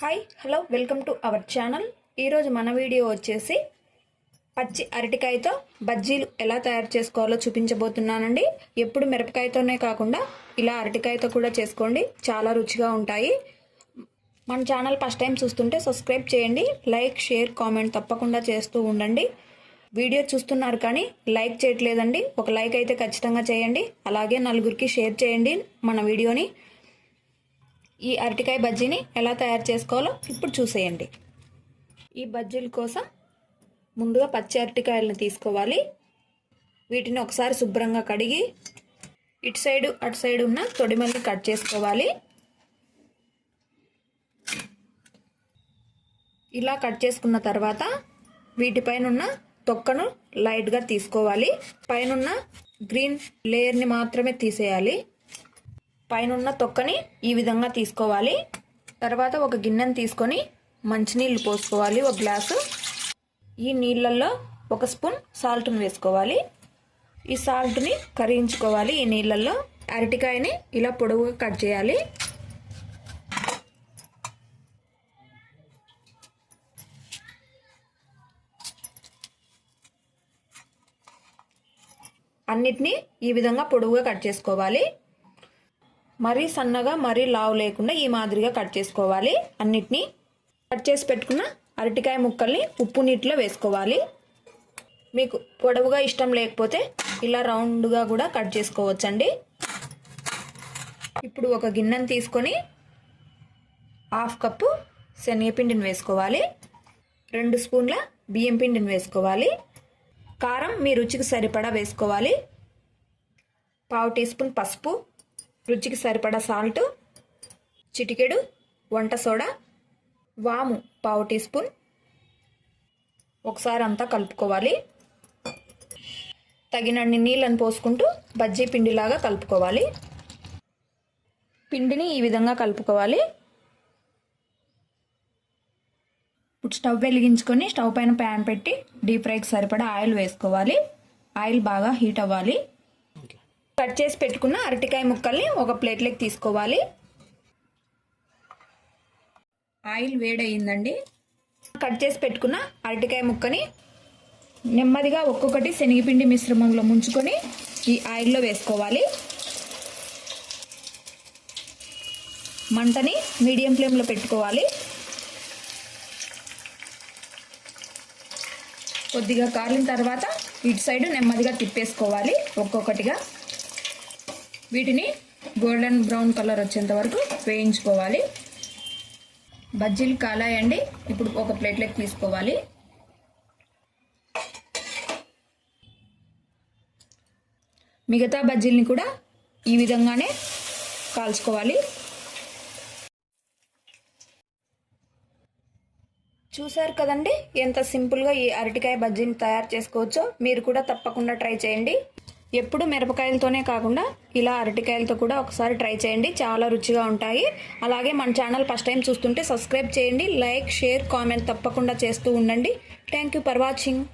Hi hello welcome to our channel ఈరోజు మన video వచ్చేసి పచ్చి అరటికాయతో బజ్జీలు ఎలా తయారు చేసుకోవాలో చూపించబోతున్నానండి. ఎప్పుడు మిరపకాయతోనే కాకుండా ఇలా అరటికాయతో కూడా చేసుకోండి. చాలా రుచిగా ఉంటాయి. మన ఛానల్ ఫస్ట్ టైం చూస్తుంటే సబ్స్క్రైబ్ చేయండి. లైక్ షేర్ కామెంట్ తప్పకుండా చేస్తూ ఉండండి. వీడియో చూస్తున్నారు కానీ లైక్ చేయట్లేదండి. ఒక లైక్ అయితే ఖచ్చితంగా చేయండి. అలాగే నలుగురికి షేర్ చేయండి మన వీడియోని. ఈ అరటికాయ బజ్జీని ఎలా తయారు చేసుకోవాలో ఇప్పుడు చూసేయండి. ఈ బజ్జీల కోసం ముందుగా పచ్చి అరటికాయలను తీసుకోవాలి. వీటిని ఒకసారి శుభ్రంగా కడిగి ఇటు సైడు అటు సైడు ఉన్న తొడిమల్ని కట్ చేసుకోవాలి. ఇలా కట్ చేసుకున్న తర్వాత వీటిపైన ఉన్న తొక్కను లైట్గా తీసుకోవాలి. పైనున్న గ్రీన్ లేయర్ని మాత్రమే తీసేయాలి. పైన తొక్కని ఈ విధంగా తీసుకోవాలి. తర్వాత ఒక గిన్నెను తీసుకొని మంచినీళ్ళు పోసుకోవాలి ఒక గ్లాసు. ఈ నీళ్ళల్లో ఒక స్పూన్ సాల్ట్ని వేసుకోవాలి. ఈ సాల్ట్ని కరిగించుకోవాలి ఈ నీళ్ళల్లో. అరటికాయని ఇలా పొడవుగా కట్ చేయాలి. అన్నిటినీ ఈ విధంగా పొడవుగా కట్ చేసుకోవాలి. మరీ సన్నగా మరీ లావు లేకుండా ఈ మాదిరిగా కట్ చేసుకోవాలి. అన్నిటినీ కట్ చేసి పెట్టుకున్న అరటికాయ ముక్కల్ని ఉప్పు నీటిలో వేసుకోవాలి. మీకు పొడవుగా ఇష్టం లేకపోతే ఇలా రౌండ్గా కూడా కట్ చేసుకోవచ్చండి. ఇప్పుడు ఒక గిన్నెను తీసుకొని హాఫ్ కప్పు శనగపిండిని వేసుకోవాలి. రెండు స్పూన్ల బియ్యం పిండిని వేసుకోవాలి. కారం మీ రుచికి సరిపడా వేసుకోవాలి. పావు టీ స్పూన్ పసుపు రుచికి సరిపడా సాల్ట్ చిటికెడు వంట సోడా వాము పావు టీ స్పూన్. ఒకసారి అంతా కలుపుకోవాలి. తగినన్ని నీళ్ళని పోసుకుంటూ బజ్జీ పిండిలాగా కలుపుకోవాలి. పిండిని ఈ విధంగా కలుపుకోవాలి. ఇప్పుడు స్టవ్ వెలిగించుకొని స్టవ్ పైన ప్యాన్ పెట్టి డీప్ ఫ్రైకి సరిపడా ఆయిల్ వేసుకోవాలి. ఆయిల్ బాగా హీట్ అవ్వాలి. కట్ చేసి పెట్టుకున్న అరటికాయ ముక్కల్ని ఒక ప్లేట్లోకి తీసుకోవాలి. ఆయిల్ వేడయిందండి. కట్ చేసి పెట్టుకున్న అరటికాయ ముక్కని నెమ్మదిగా ఒక్కొక్కటి శనగపిండి మిశ్రమంలో ముంచుకొని ఈ ఆయిల్లో వేసుకోవాలి. మంటని మీడియం ఫ్లేమ్లో పెట్టుకోవాలి. కొద్దిగా కాలిన తర్వాత ఇటు సైడ్ నెమ్మదిగా తిప్పేసుకోవాలి ఒక్కొక్కటిగా. వీటిని గోల్డెన్ బ్రౌన్ కలర్ వచ్చేంత వరకు వేయించుకోవాలి. బజ్జీలు కాలాయండి. ఇప్పుడు ఒక ప్లేట్లోకి తీసుకోవాలి. మిగతా బజ్జీల్ని కూడా ఈ విధంగానే కాల్చుకోవాలి. చూసారు కదండి? ఎంత సింపుల్గా ఈ అరటికాయ బజ్జీని తయారు చేసుకోవచ్చో మీరు కూడా తప్పకుండా ట్రై చేయండి. ఎప్పుడు మిరపకాయలతోనే కాకుండా ఇలా అరటికాయలతో కూడా ఒకసారి ట్రై చేయండి. చాలా రుచిగా ఉంటాయి. అలాగే మన ఛానల్ ఫస్ట్ టైం చూస్తుంటే సబ్స్క్రైబ్ చేయండి. లైక్ షేర్ కామెంట్ తప్పకుండా చేస్తూ ఉండండి. Thank you for watching.